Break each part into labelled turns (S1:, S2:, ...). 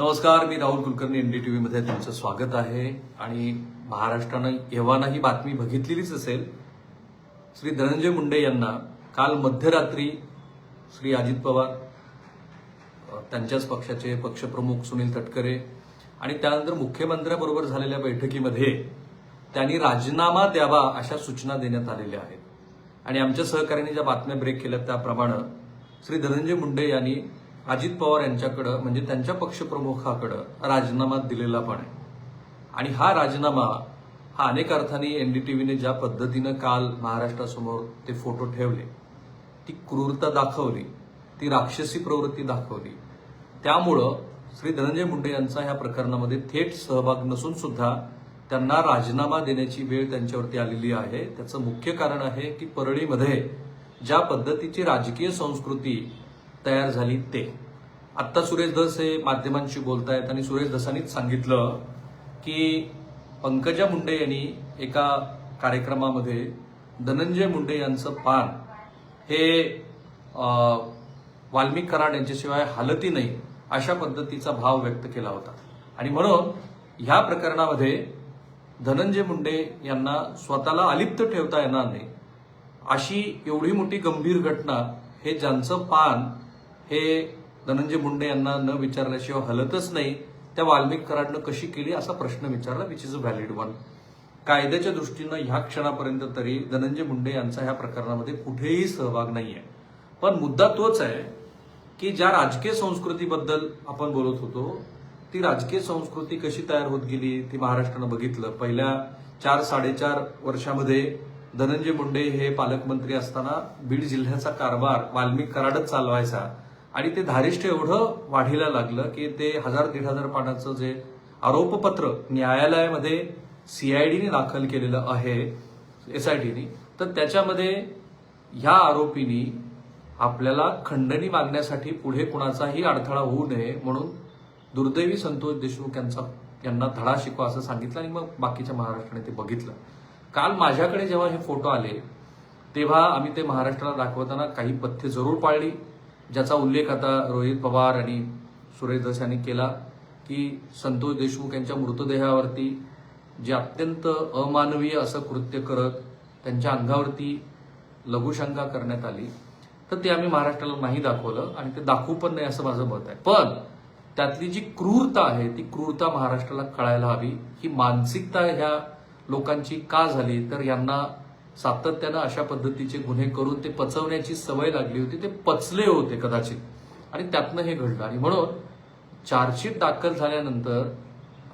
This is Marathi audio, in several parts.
S1: नमस्कार मी राहुल कुलकर्णी एनडीटीव्ही मध्ये तुमचं स्वागत आहे. आणि महाराष्ट्रानं एव्हाना ही बातमी बघितलेलीच असेल. श्री धनंजय मुंडे यांना काल मध्यरात्री श्री अजित पवार त्यांच्याच पक्षाचे पक्षप्रमुख सुनील तटकरे आणि त्यानंतर मुख्यमंत्र्याबरोबर झालेल्या बैठकीमध्ये त्यांनी राजीनामा द्यावा अशा सूचना देण्यात आलेल्या आहेत. आणि आमच्या सहकार्याने ज्या बातम्या ब्रेक केल्या त्याप्रमाणे श्री धनंजय मुंडे यांनी अजित पवार यांच्याकडं म्हणजे त्यांच्या पक्षप्रमुखाकडं राजीनामा दिलेला पण आहे. आणि हा राजीनामा हा अनेक अर्थाने एनडीटीव्हीने ज्या पद्धतीनं काल महाराष्ट्रासमोर ते फोटो ठेवले ती क्रूरता दाखवली ती राक्षसी प्रवृत्ती दाखवली. त्यामुळं श्री धनंजय मुंडे यांचा ह्या प्रकरणामध्ये थेट सहभाग नसून सुद्धा त्यांना राजीनामा देण्याची वेळ त्यांच्यावरती आलेली आहे. त्याचं मुख्य कारण आहे की परळीमध्ये ज्या पद्धतीची राजकीय संस्कृती तयार झाली ते. आत्ता सुरेश धस हे माध्यमांशी बोलतायत आणि सुरेश धसांनीच सांगितलं की पंकजा मुंडे यांनी एका कार्यक्रमामध्ये धनंजय मुंडे यांचं पान हे वाल्मिक कराड यांच्याशिवाय हालती नाही अशा पद्धतीचा भाव व्यक्त केला होता. आणि म्हणून ह्या प्रकरणामध्ये धनंजय मुंडे यांना स्वतःला अलिप्त ठेवता येणार नाही अशी एवढी मोठी गंभीर घटना हे ज्यांचं पान हे धनंजय मुंडे यांना न विचारल्याशिवाय हलतच नाही. त्या वाल्मिक कराडनं कशी केली असा प्रश्न विचारला which is a valid one कायद्याच्या दृष्टीनं ह्या क्षणापर्यंत तरी धनंजय मुंडे यांचा ह्या प्रकरणामध्ये कुठेही सहभाग नाहीये. पण मुद्दा तोच आहे की ज्या राजकीय संस्कृतीबद्दल आपण बोलत होतो ती राजकीय संस्कृती कशी तयार होत गेली ती महाराष्ट्रानं बघितलं. पहिल्या चार साडेचार वर्षामध्ये धनंजय मुंडे हे पालकमंत्री असताना बीड जिल्ह्याचा कारभार वाल्मिक कराडच चालवायचा. आणि ते धारिष्ठ एवढं वाढीला लागलं की ते हजार दीड हजार पानाचं जे आरोपपत्र न्यायालयामध्ये सीआयडीने दाखल केलेलं आहे एसआयटीने तर त्याच्यामध्ये ह्या आरोपींनी आपल्याला खंडणी मागण्यासाठी पुढे कुणाचाही अडथळा होऊ नये म्हणून दुर्दैवी संतोष देशमुख यांचा यांना धडा शिकवा असं सांगितलं आणि मग बाकीच्या महाराष्ट्राने ते बघितलं. काल माझ्याकडे जेव्हा हे फोटो आले तेव्हा आम्ही ते महाराष्ट्राला दाखवताना काही पथ्य जरूर पाळली. ज्याचा उल्लेख आता रोहित पवार आणि सुरेश दस यांनी केला की संतोष देशमुख यांच्या मृतदेहावरती जे अत्यंत अमानवीय असं कृत्य करत त्यांच्या अंगावरती लघुशंका करण्यात आली तर ते आम्ही महाराष्ट्राला नाही दाखवलं आणि ते दाखवू पण नाही असं माझं मत आहे. पण त्यातली जी क्रूरता आहे ती क्रूरता महाराष्ट्राला कळायला हवी. ही मानसिकता ह्या लोकांची का झाली? तर यांना सातत्यानं अशा पद्धतीचे गुन्हे करून ते पचवण्याची सवय लागली होती ते पचले होते कदाचित. आणि त्यातनं हे घडलं. आणि म्हणून चार्जशीट दाखल झाल्यानंतर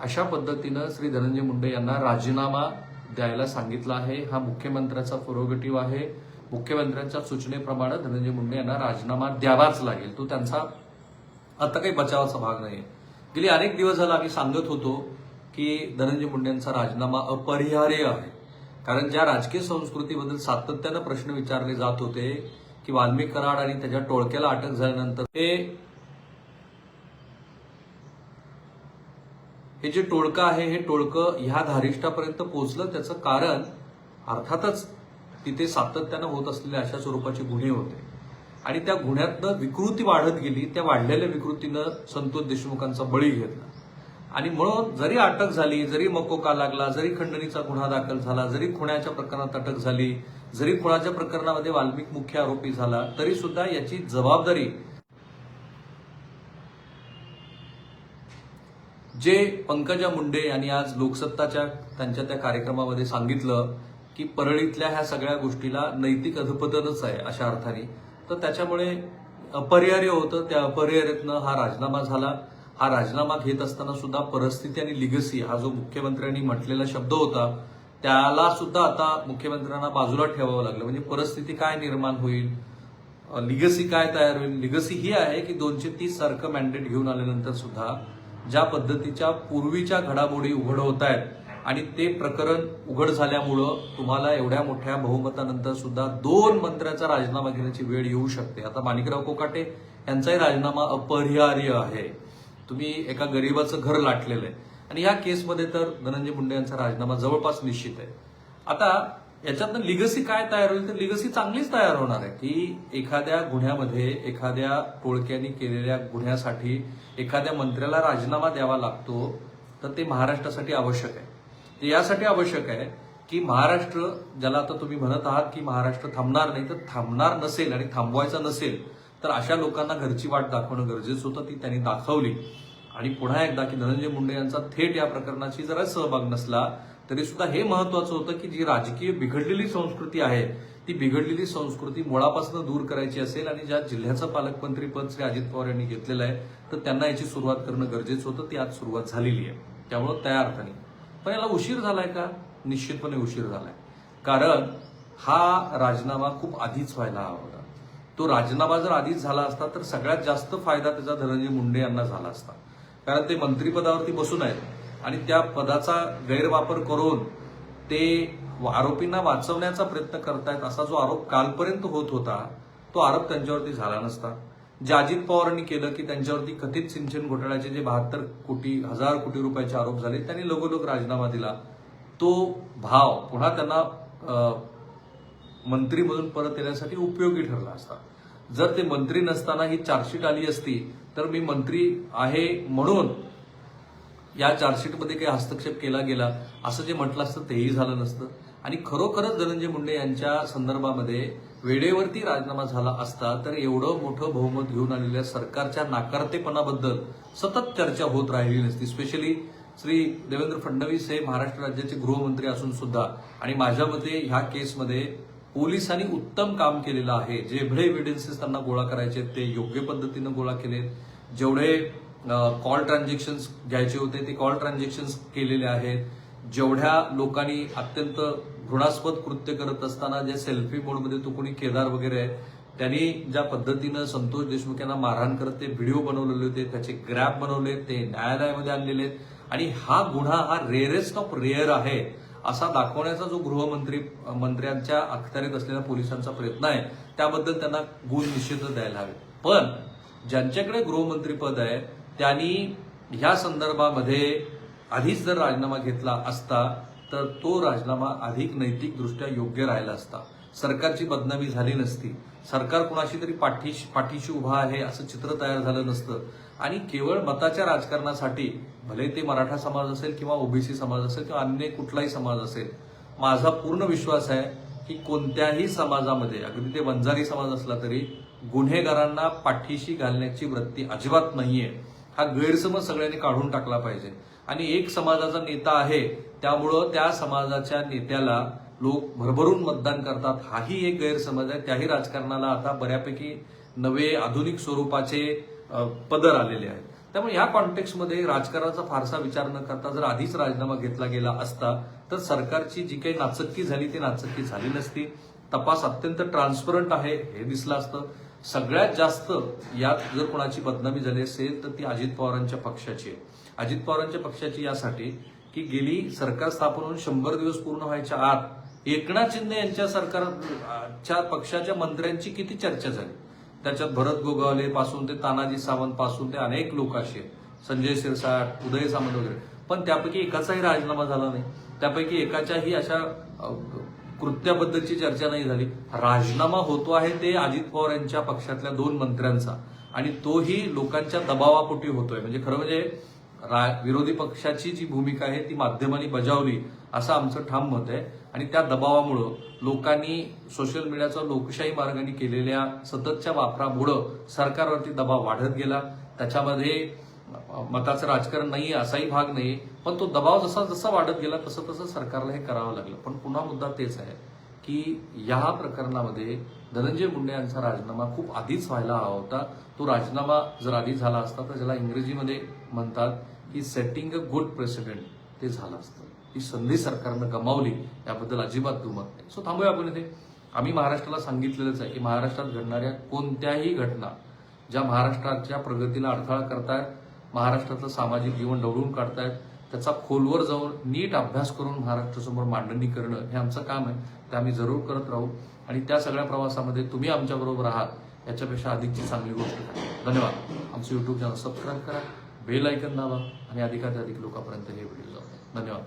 S1: अशा पद्धतीनं श्री धनंजय मुंडे यांना राजीनामा द्यायला सांगितला आहे. हा मुख्यमंत्र्याचा प्रोगेटिव्ह आहे. मुख्यमंत्र्यांच्या सूचनेप्रमाणे धनंजय मुंडे यांना राजीनामा द्यावाच लागेल. तो त्यांचा आता काही बचावाचा भाग नाही गेली अनेक दिवस झाला आम्ही सांगत होतो की धनंजय मुंडे यांचा राजीनामा अपरिहार्य आहे. कारण ज्या राजकीय संस्कृतीबद्दल सातत्यानं प्रश्न विचारले जात होते की वाल्मिक कराड आणि त्याच्या टोळक्याला अटक झाल्यानंतर ते हे जे टोळकं आहे हे टोळकं ह्या धारिष्ठापर्यंत पोहोचलं त्याचं कारण अर्थातच तिथे सातत्यानं होत असलेल्या अशा स्वरूपाचे गुन्हे होते. आणि त्या गुन्ह्यातनं विकृती वाढत गेली त्या वाढलेल्या विकृतीनं संतोष देशमुखांचा बळी घेतला. आणि म्हणून जरी अटक झाली जरी मकोका लागला जरी खंडणीचा गुन्हा दाखल झाला जरी खुण्याच्या प्रकरणात अटक झाली जरी खुणाच्या प्रकरणामध्ये वाल्मिक मुख्य आरोपी झाला तरी सुद्धा याची जबाबदारी जे पंकजा मुंडे यांनी आज लोकसत्ताच्या त्यांच्या त्या कार्यक्रमामध्ये सांगितलं की परळीतल्या ह्या सगळ्या गोष्टीला नैतिक अधपतनच आहे अशा अर्थाने. तर त्याच्यामुळे अपरिहार्य होतं त्या अपरिहार्यातनं हा राजीनामा झाला. हा राजीनामा घेत असताना सुद्धा परिस्थिती आणि लिगसी हा जो मुख्यमंत्र्यांनी म्हटलेला शब्द होता त्याला सुद्धा आता मुख्यमंत्र्यांना बाजूला ठेवावं लागलं. म्हणजे परिस्थिती काय निर्माण होईल? लिगसी काय तयार होईल? लिगसी ही आहे की दोनशे तीस सारखं मॅन्डेट घेऊन आल्यानंतर सुद्धा ज्या पद्धतीच्या पूर्वीच्या घडामोडी उघड होत आहेत आणि ते प्रकरण उघड झाल्यामुळं तुम्हाला एवढ्या मोठ्या बहुमतानंतर सुद्धा दोन मंत्र्याचा राजीनामा घेण्याची वेळ येऊ शकते. आता माणिकराव कोकाटे यांचाही राजीनामा अपरिहार्य आहे. तुम्ही एका गरीबाचं घर लाटलेलं आहे आणि या केसमध्ये तर धनंजय मुंडे यांचा राजीनामा जवळपास निश्चित आहे. आता याच्यातनं लिगसी काय तयार होईल? तर लिगसी चांगलीच तयार होणार आहे की एखाद्या गुन्ह्यामध्ये एखाद्या टोळक्याने केलेल्या गुन्ह्यासाठी एखाद्या मंत्र्याला राजीनामा द्यावा लागतो तर ते महाराष्ट्रासाठी आवश्यक आहे. ते यासाठी आवश्यक आहे की महाराष्ट्र ज्याला आता तुम्ही म्हणत आहात की महाराष्ट्र थांबणार नाही तर थांबणार नसेल आणि थांबवायचा नसेल तर अशा लोकांना घरची वाट दाखवणं गरजेचं होतं ती त्यांनी दाखवली. आणि पुन्हा एकदा की धनंजय मुंडे यांचा थेट या प्रकरणाची जरा सहभाग नसला तरी सुद्धा हे महत्वाचं होतं की जी राजकीय बिघडलेली संस्कृती आहे ती बिघडलेली संस्कृती मुळापासून दूर करायची असेल आणि ज्या जिल्ह्याचं पालकमंत्री पद श्री अजित पवार यांनी घेतलेलं आहे तर त्यांना याची सुरुवात करणं गरजेचं होतं ती आज सुरुवात झालेली आहे. त्यामुळं त्या अर्थाने पण याला उशीर झालाय का? निश्चितपणे उशीर झालाय. कारण हा राजीनामा खूप आधीच व्हायला हवा तो राजीनामा जर आधीच झाला असता तर सगळ्यात जास्त फायदा त्याचा धनंजय मुंडे यांना झाला असता. कारण ते मंत्रिपदावरती बसून आहेत. आणि त्या पदाचा गैरवापर करून ते आरोपींना वाचवण्याचा प्रयत्न करतायत असा जो आरोप कालपर्यंत होत होता तो आरोप त्यांच्यावरती झाला नसता. जे अजित पवारांनी केलं की त्यांच्यावरती कथित सिंचन घोटाळ्याचे जे बहात्तर कोटी हजार कोटी रुपयाचे आरोप झाले त्यांनी लगोलग राजीनामा दिला. तो भाव पुन्हा त्यांना मंत्री म्हणून परत येण्यासाठी उपयोगी ठरला असता. जर ते मंत्री नसताना ही चार्जशीट आली असती तर मी मंत्री आहे म्हणून या चार्जशीटमध्ये काही हस्तक्षेप केला गेला असं जे म्हटलं असतं तेही झालं नसतं. आणि खरोखरच धनंजय मुंडे यांच्या संदर्भामध्ये वेळेवरती राजीनामा झाला असता तर एवढं मोठं बहुमत घेऊन आलेल्या सरकारच्या नाकारतेपणाबद्दल सतत चर्चा होत राहिली नसती. स्पेशली श्री देवेंद्र फडणवीस हे महाराष्ट्र राज्याचे गृहमंत्री असून सुद्धा आणि माझ्या मते ह्या केसमध्ये पोलिसांनी उत्तम काम केलेलं आहे. जेवढे एव्हिडन्सेस त्यांना गोळा करायचे ते योग्य पद्धतीनं गोळा केले जेवढे कॉल ट्रान्झॅक्शन्स घ्यायचे होते ते कॉल ट्रान्झॅक्शन्स केलेले आहेत. जेवढ्या लोकांनी अत्यंत घृणास्पद कृत्य करत असताना जे सेल्फी मोडमध्ये तो कोणी केदार वगैरे आहे त्यांनी ज्या पद्धतीनं संतोष देशमुख यांना मारहाण करत ते व्हिडिओ बनवलेले होते त्याचे ग्रॅप बनवले ते न्यायालयामध्ये आणलेले आहेत. आणि हा गुन्हा हा रेअरेस्ट ऑफ रेअर आहे. असा दाखवण्याचा जो गृहमंत्री मंत्र्यांच्या अखत्यारीत असलेल्या पोलिसांचा प्रयत्न आहे त्याबद्दल त्यांना गुण निश्चितच द्यायला हवे. पण ज्यांच्याकडे गृहमंत्रीपद आहे त्यांनी ह्या संदर्भामध्ये आधीच जर राजीनामा घेतला असता तर तो राजीनामा अधिक नैतिकदृष्ट्या योग्य राहिला असता. सरकारची बदनामी झाली नसती. सरकार कुणाशी तरी पाठीशी पाठीशी उभा आहे असं चित्र तयार झालं नसतं. आणि केवळ मताच्या राजकारणासाठी भले ते मराठा समाज असेल किंवा ओबीसी समाज असेल किंवा अन्य कुठलाही समाज असेल माझा पूर्ण विश्वास आहे की कोणत्याही समाजामध्ये अगदी ते वंजारी समाज असला तरी गुन्हेगारांना पाठीशी घालण्याची वृत्ती अजिबात नाहीये. हा गैरसमज सगळ्यांनी काढून टाकला पाहिजे. आणि एक समाजाचा नेता आहे त्यामुळं त्या समाजाच्या नेत्याला लोक भरभरून मतदान करतात. हाही एक गैरसमज आहे. त्याही राजकारणाला आता बऱ्यापैकी नवे आधुनिक स्वरूपाचे पदर आलेले आहेत. त्यामुळे या कॉन्टेक्स्टमध्ये राजकारणाचा फारसा विचार न करता जर आधीच राजीनामा घेतला गेला असता तर सरकारची जी काही नाचक्की झाली ती नाचक्की झाली नसती. तपास अत्यंत ट्रान्सपरंट आहे हे दिसलं असतं. सगळ्यात जास्त यात जर कोणाची बदनामी झाली असेल तर ती अजित पवारांच्या पक्षाची आहे. अजित पवारांच्या पक्षाची यासाठी की गेली सरकार स्थापन होऊन शंभर दिवस पूर्ण व्हायच्या आत एकनाथ शिंदे यांच्या सरकारच्या पक्षाच्या मंत्र्यांची किती चर्चा झाली? त्याच्यात भरत गोगावले पासून ते तानाजी सावंत पासून ते अनेक लोक असे आहेत. संजय शिरसाट उदय सामंत वगैरे. पण त्यापैकी एकाचाही राजीनामा झाला नाही. त्यापैकी एकाच्याही अशा कृत्याबद्दलची चर्चा नाही झाली. राजीनामा होतो आहे ते अजित पवार यांच्या पक्षातल्या दोन मंत्र्यांचा. आणि तोही लोकांच्या दबावापोटी होतोय. म्हणजे खरं म्हणजे विरोधी पक्षाची जी भूमिका आहे ती माध्यमांनी बजावली असं आमचं ठाम मत आहे. आणि त्या दबावामुळं लोकांनी सोशल मीडियाचा लोकशाही मार्गाने केलेल्या सततच्या वापरामुळं सरकारवरती दबाव वाढत गेला. त्याच्यामध्ये मताचं राजकारण नाही असाही भाग नाही पण तो दबाव जसा जसा वाढत गेला तसं तसं सरकारला हे करावं लागलं. पण पुन्हा मुद्दा तेच आहे. की या प्रकरणामध्ये धनंजय मुंडे यांचा राजीनामा खूप आधीच व्हायला हवा होता. तो राजीनामा जर आधी झाला असता तर ज्याला इंग्रजीमध्ये म्हणतात की सेटिंग अ गुड प्रेसिडेंट ते झालं असतं. ही संधी सरकारनं गमावली याबद्दल अजिबात दुमत नाही. सो थांबूया आपण इथे. आम्ही महाराष्ट्राला सांगितलेलंच आहे की महाराष्ट्रात घडणाऱ्या कोणत्याही घटना ज्या महाराष्ट्राच्या प्रगतीला अडथळा करतायत महाराष्ट्रातलं सामाजिक जीवन डवळून काढतायत त्याचा खोलवर जाऊन नीट अभ्यास करून महाराष्ट्रासमोर मांडणी करणं हे आमचं काम आहे. ते आम्ही जरूर करत राहू. आणि त्या सगळ्या प्रवासामध्ये तुम्ही आमच्याबरोबर आहात. याच्यापेक्षा अधिकची चांगली गोष्ट धन्यवाद. आमचं युट्यूब चॅनल सबस्क्राईब करा. बेल ऐकन दाबा. आणि अधिकाधिक लोकांपर्यंत हे व्हिडिओ जाऊ धन्यवाद.